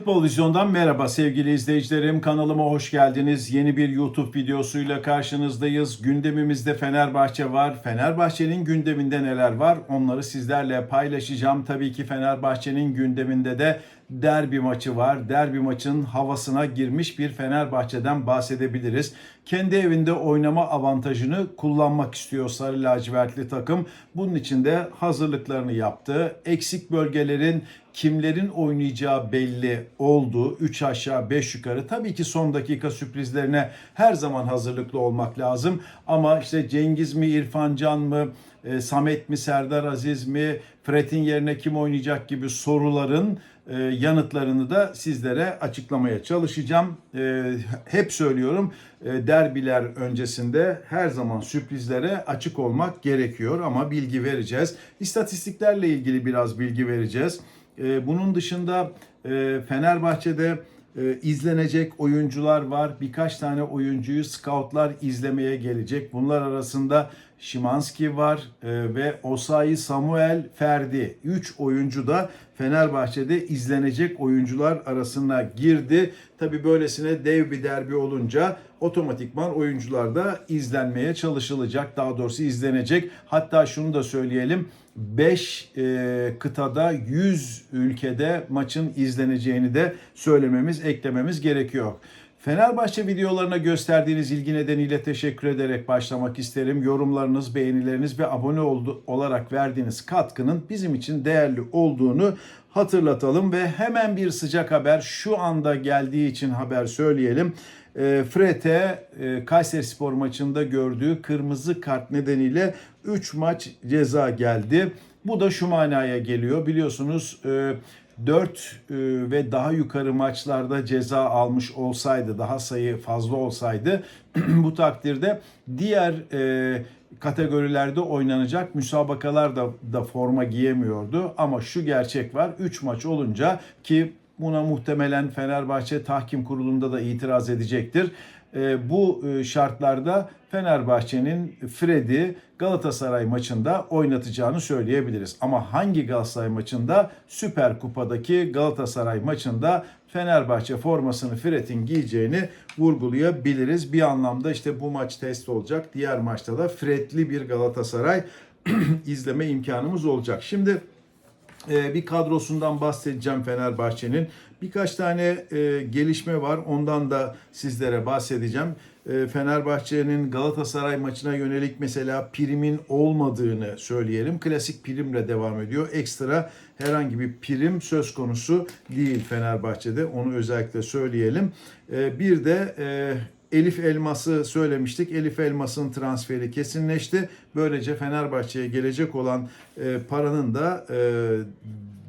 Futbol Vizyon'dan merhaba sevgili izleyicilerim. Kanalıma hoş geldiniz. Yeni bir YouTube videosuyla karşınızdayız. Gündemimizde Fenerbahçe var. Fenerbahçe'nin gündeminde neler var? Onları sizlerle paylaşacağım. Tabii ki Fenerbahçe'nin gündeminde de derbi maçı var. Derbi maçın havasına girmiş bir Fenerbahçe'den bahsedebiliriz. Kendi evinde oynama avantajını kullanmak istiyor Sarı Lacivertli takım. Bunun için de hazırlıklarını yaptı. Eksik bölgelerin kimlerin oynayacağı belli oldu. 3 aşağı 5 yukarı. Tabii ki son dakika sürprizlerine her zaman hazırlıklı olmak lazım. Ama işte Cengiz mi, İrfan Can mı, e, Samet mi, Serdar Aziz mi, Fred'in yerine kim oynayacak gibi soruların e, yanıtlarını da sizlere açıklamaya çalışacağım. E, hep söylüyorum e, derbiler öncesinde her zaman sürprizlere açık olmak gerekiyor ama bilgi vereceğiz. İstatistiklerle ilgili biraz bilgi vereceğiz. E, bunun dışında e, Fenerbahçe'de e, izlenecek oyuncular var. Birkaç tane oyuncuyu scoutlar izlemeye gelecek. Bunlar arasında Şimanski var e, ve Osayi Samuel Ferdi. 3 oyuncu da Fenerbahçe'de izlenecek oyuncular arasına girdi. Tabi böylesine dev bir derbi olunca otomatikman oyuncular da izlenmeye çalışılacak. Daha doğrusu izlenecek. Hatta şunu da söyleyelim. 5 e, kıtada 100 ülkede maçın izleneceğini de söylememiz, eklememiz gerekiyor. Fenerbahçe videolarına gösterdiğiniz ilgi nedeniyle teşekkür ederek başlamak isterim. Yorumlarınız, beğenileriniz ve abone oldu, olarak verdiğiniz katkının bizim için değerli olduğunu hatırlatalım ve hemen bir sıcak haber şu anda geldiği için haber söyleyelim. E, Fred'e e, Kayseri Spor maçında gördüğü kırmızı kart nedeniyle 3 maç ceza geldi. Bu da şu manaya geliyor. Biliyorsunuz e, 4 ve daha yukarı maçlarda ceza almış olsaydı, daha sayı fazla olsaydı bu takdirde diğer e, kategorilerde oynanacak müsabakalar da, da forma giyemiyordu. Ama şu gerçek var. 3 maç olunca ki buna muhtemelen Fenerbahçe tahkim kurulunda da itiraz edecektir. E, bu e, şartlarda Fenerbahçe'nin Fred'i Galatasaray maçında oynatacağını söyleyebiliriz. Ama hangi Galatasaray maçında? Süper Kupa'daki Galatasaray maçında Fenerbahçe formasını Fred'in giyeceğini vurgulayabiliriz. Bir anlamda işte bu maç test olacak. Diğer maçta da Fred'li bir Galatasaray izleme imkanımız olacak. Şimdi bir kadrosundan bahsedeceğim Fenerbahçe'nin. Birkaç tane e, gelişme var. Ondan da sizlere bahsedeceğim. E, Fenerbahçe'nin Galatasaray maçına yönelik mesela primin olmadığını söyleyelim. Klasik primle devam ediyor. Ekstra herhangi bir prim söz konusu değil Fenerbahçe'de. Onu özellikle söyleyelim. E, bir de e, Elif Elmas'ı söylemiştik. Elif Elmas'ın transferi kesinleşti. Böylece Fenerbahçe'ye gelecek olan e, paranın da e,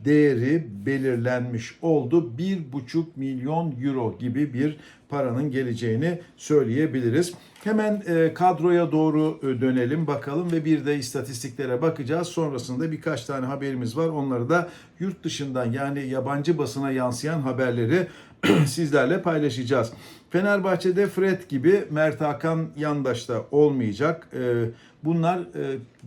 değeri belirlenmiş oldu. 1,5 milyon euro gibi bir paranın geleceğini söyleyebiliriz. Hemen e, kadroya doğru e, dönelim bakalım ve bir de istatistiklere bakacağız. Sonrasında birkaç tane haberimiz var. Onları da yurt dışından yani yabancı basına yansıyan haberleri sizlerle paylaşacağız. Fenerbahçe'de Fred gibi Mert Hakan Yandaş'ta olmayacak. E, bunlar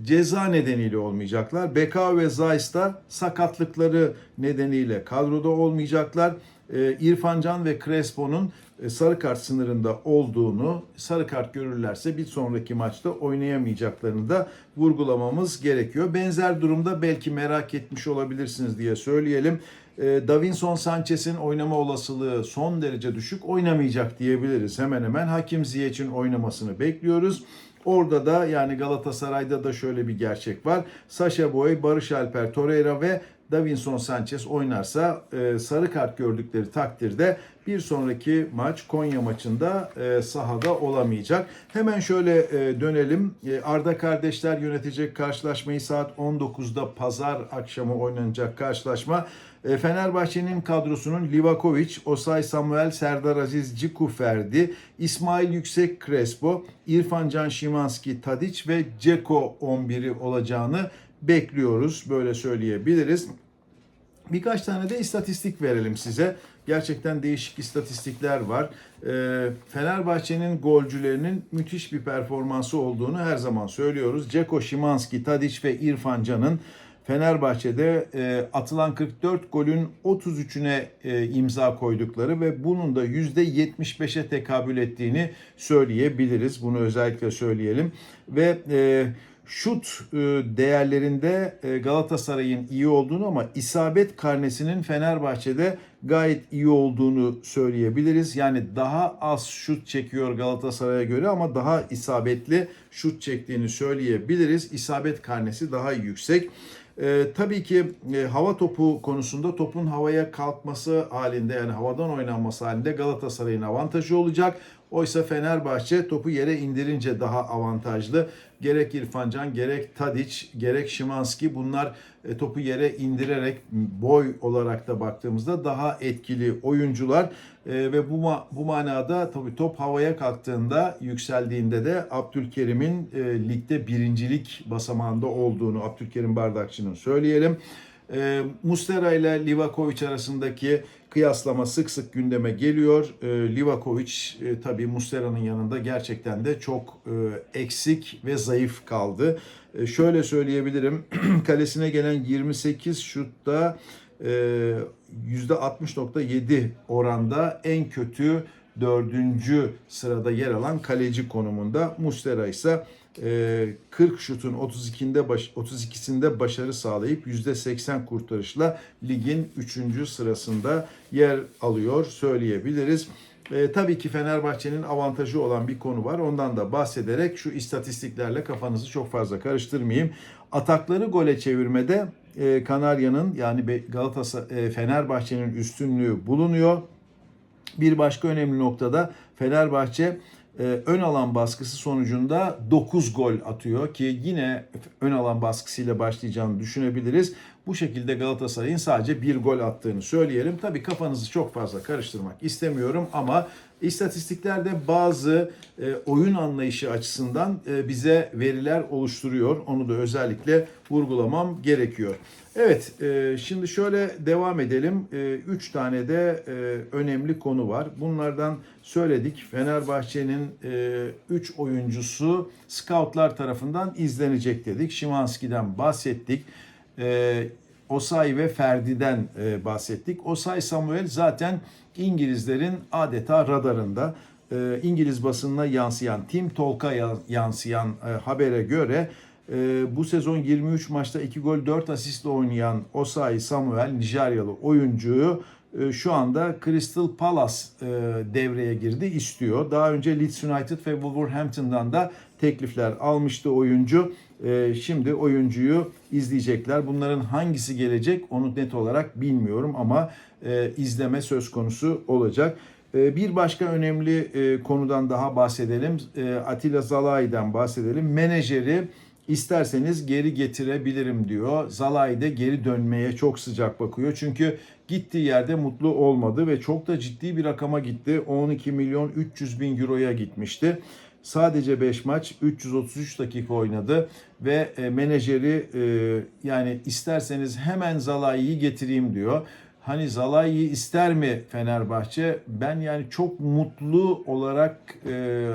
ceza nedeniyle olmayacaklar. Beka ve Zaysta sakatlıkları nedeniyle kadroda olmayacaklar. İrfan Can ve Crespo'nun sarı kart sınırında olduğunu, sarı kart görürlerse bir sonraki maçta oynayamayacaklarını da vurgulamamız gerekiyor. Benzer durumda belki merak etmiş olabilirsiniz diye söyleyelim. Davinson Sanchez'in oynama olasılığı son derece düşük oynamayacak diyebiliriz hemen hemen. Hakim Ziyech'in oynamasını bekliyoruz. Orada da yani Galatasaray'da da şöyle bir gerçek var. Sasha Boy, Barış Alper, Torreira ve Davinson Sanchez oynarsa e, sarı kart gördükleri takdirde bir sonraki maç Konya maçında e, sahada olamayacak. Hemen şöyle e, dönelim. E, Arda kardeşler yönetecek karşılaşmayı saat 19'da pazar akşamı oynanacak karşılaşma. E, Fenerbahçe'nin kadrosunun Livakovic, Osay Samuel, Serdar Aziz, Ciku Ferdi, İsmail Yüksek Crespo, İrfan Can Şimanski, Tadic ve Ceko 11'i olacağını bekliyoruz. Böyle söyleyebiliriz. Birkaç tane de istatistik verelim size. Gerçekten değişik istatistikler var. Ee, Fenerbahçe'nin golcülerinin müthiş bir performansı olduğunu her zaman söylüyoruz. Ceko Şimanski, Tadic ve İrfan Can'ın Fenerbahçe'de e, atılan 44 golün 33'üne e, imza koydukları ve bunun da %75'e tekabül ettiğini söyleyebiliriz. Bunu özellikle söyleyelim. Ve e, şut e, değerlerinde e, Galatasaray'ın iyi olduğunu ama isabet karnesinin Fenerbahçe'de gayet iyi olduğunu söyleyebiliriz. Yani daha az şut çekiyor Galatasaray'a göre ama daha isabetli şut çektiğini söyleyebiliriz. İsabet karnesi daha yüksek. Ee, tabii ki e, hava topu konusunda topun havaya kalkması halinde yani havadan oynanması halinde Galatasaray'ın avantajı olacak. Oysa Fenerbahçe topu yere indirince daha avantajlı. Gerek İrfan Can, gerek Tadic, gerek Şimanski bunlar e, topu yere indirerek boy olarak da baktığımızda daha etkili oyuncular. E, ve bu bu manada tabii top havaya kalktığında yükseldiğinde de Abdülkerim'in e, ligde birincilik basamağında olduğunu Abdülkerim Bardakçı'nın söyleyelim. E, Mustera ile Livakovic arasındaki kıyaslama sık sık gündeme geliyor. E, Livakovic e, tabii Mustera'nın yanında gerçekten de çok e, eksik ve zayıf kaldı. E, şöyle söyleyebilirim. Kalesine gelen 28 şutta e, %60.7 oranda en kötü dördüncü sırada yer alan kaleci konumunda. Mustera ise 40 şutun 32'sinde baş, 32'sinde başarı sağlayıp %80 kurtarışla ligin 3. sırasında yer alıyor söyleyebiliriz. E, tabii ki Fenerbahçe'nin avantajı olan bir konu var. Ondan da bahsederek şu istatistiklerle kafanızı çok fazla karıştırmayayım. Atakları gole çevirmede e, Kanarya'nın yani Galatasaray e, Fenerbahçe'nin üstünlüğü bulunuyor. Bir başka önemli noktada Fenerbahçe e, ön alan baskısı sonucunda 9 gol atıyor ki yine ön alan baskısıyla başlayacağını düşünebiliriz. Bu şekilde Galatasaray'ın sadece bir gol attığını söyleyelim. Tabii kafanızı çok fazla karıştırmak istemiyorum ama istatistiklerde bazı e, oyun anlayışı açısından e, bize veriler oluşturuyor. Onu da özellikle vurgulamam gerekiyor. Evet, e, şimdi şöyle devam edelim. 3 tane de e, önemli konu var. Bunlardan söyledik. Fenerbahçe'nin 3 oyuncusu scoutlar tarafından izlenecek dedik. Şimanski'den bahsettik. E, Osay ve Ferdi'den e, bahsettik. Osay Samuel zaten İngilizlerin adeta radarında. E, İngiliz basınına yansıyan, Tim Tolk'a ya- yansıyan e, habere göre e, bu sezon 23 maçta 2 gol 4 asistle oynayan Osay Samuel Nijeryalı oyuncuyu şu anda Crystal Palace e, devreye girdi istiyor. Daha önce Leeds United ve Wolverhampton'dan da teklifler almıştı oyuncu. E, Şimdi oyuncuyu izleyecekler. Bunların hangisi gelecek onu net olarak bilmiyorum ama e, izleme söz konusu olacak. E, Bir başka önemli e, konudan daha bahsedelim. E, Atilla Zalai'den bahsedelim. Menajeri isterseniz geri getirebilirim diyor. Zalai de geri dönmeye çok sıcak bakıyor. Çünkü gittiği yerde mutlu olmadı ve çok da ciddi bir rakama gitti. 12 milyon 300 bin euroya gitmişti. Sadece 5 maç 333 dakika oynadı ve e, menajeri e, yani isterseniz hemen Zalai'yi getireyim diyor. Hani Zalai'yi ister mi Fenerbahçe? Ben yani çok mutlu olarak e,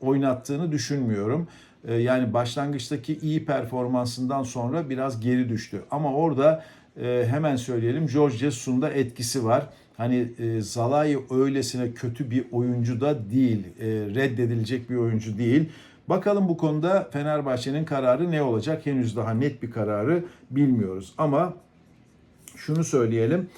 oynattığını düşünmüyorum. E, yani başlangıçtaki iyi performansından sonra biraz geri düştü. Ama orada e, hemen söyleyelim George Jesus'un da etkisi var. Hani e, Zalai öylesine kötü bir oyuncu da değil. E, reddedilecek bir oyuncu değil. Bakalım bu konuda Fenerbahçe'nin kararı ne olacak? Henüz daha net bir kararı bilmiyoruz. Ama şunu söyleyelim.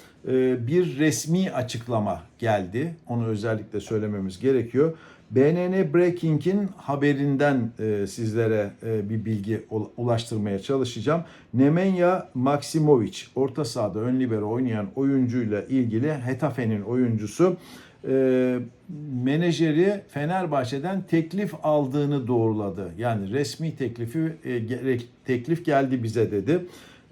Bir resmi açıklama geldi. Onu özellikle söylememiz gerekiyor. BNN Breaking'in haberinden e, sizlere e, bir bilgi ul- ulaştırmaya çalışacağım. Nemanja Maksimovic, orta sahada ön libero oynayan oyuncuyla ilgili Hetafe'nin oyuncusu e, menajeri Fenerbahçe'den teklif aldığını doğruladı. Yani resmi teklifi e, gerek teklif geldi bize dedi.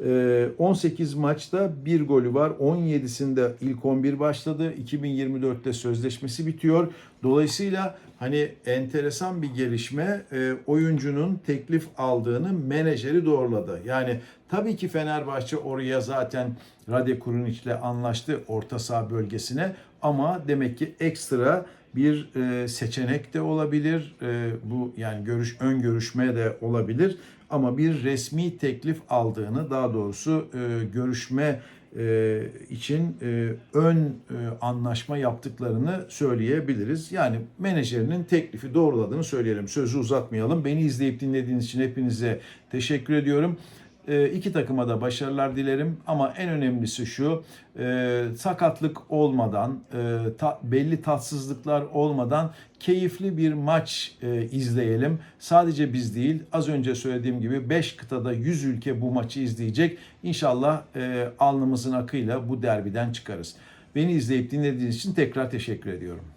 E, 18 maçta bir golü var. 17'sinde ilk 11 başladı. 2024'te sözleşmesi bitiyor. Dolayısıyla hani enteresan bir gelişme e, oyuncunun teklif aldığını menajeri doğruladı. Yani tabii ki Fenerbahçe oraya zaten Rade Kurunic ile anlaştı orta saha bölgesine ama demek ki ekstra bir e, seçenek de olabilir. E, bu yani görüş ön görüşme de olabilir ama bir resmi teklif aldığını daha doğrusu e, görüşme için ön anlaşma yaptıklarını söyleyebiliriz. Yani menajerinin teklifi doğruladığını söyleyelim. Sözü uzatmayalım. Beni izleyip dinlediğiniz için hepinize teşekkür ediyorum. E, iki takıma da başarılar dilerim ama en önemlisi şu e, sakatlık olmadan e, belli tatsızlıklar olmadan keyifli bir maç e, izleyelim. Sadece biz değil az önce söylediğim gibi 5 kıtada 100 ülke bu maçı izleyecek. İnşallah e, alnımızın akıyla bu derbiden çıkarız. Beni izleyip dinlediğiniz için tekrar teşekkür ediyorum.